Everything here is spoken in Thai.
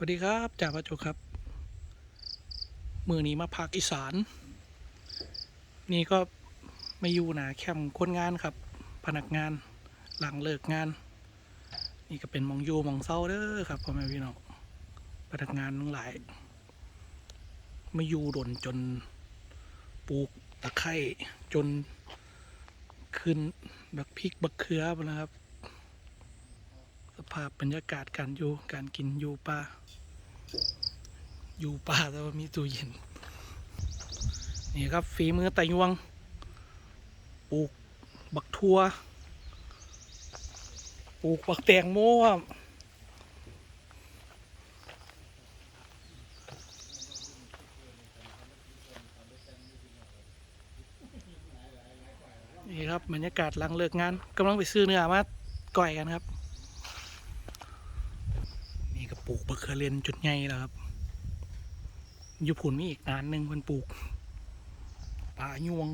วัสดีครับจ่าประจุครับ มือนี้มาพักอีสาน นี่ก็ไมาอยู่นาแคมป์คนงานครับ พนักงานหลังเลิกงาน นี่ก็เป็นมองยูมองเศร้าเด้อครับพ่อแม่พี่น้องพนักงานทั้งหลายไมาอยู่ดนจนปลูกตะไคร่จนขึ้นบักพริกบักเขือไปแล้วครับ สภาพบรรยากาศการอยู่การกินอยู่ป่าอยู่ป่าแต่ว่ามีตู้เย็น นี่ครับฝีมือไตยวงปลูกบักทัวปลูกบักแตงโมครับนี่ครับบรรยากาศหลังเลิกงานกำลังไปซื้อเนื้อมาก่อยกันครับ ก็ปลูกบะเขือเรนจุดใหญ่แล้วครับยุบผุนมีอีกนานหนึ่งมันปลูกป่ายวง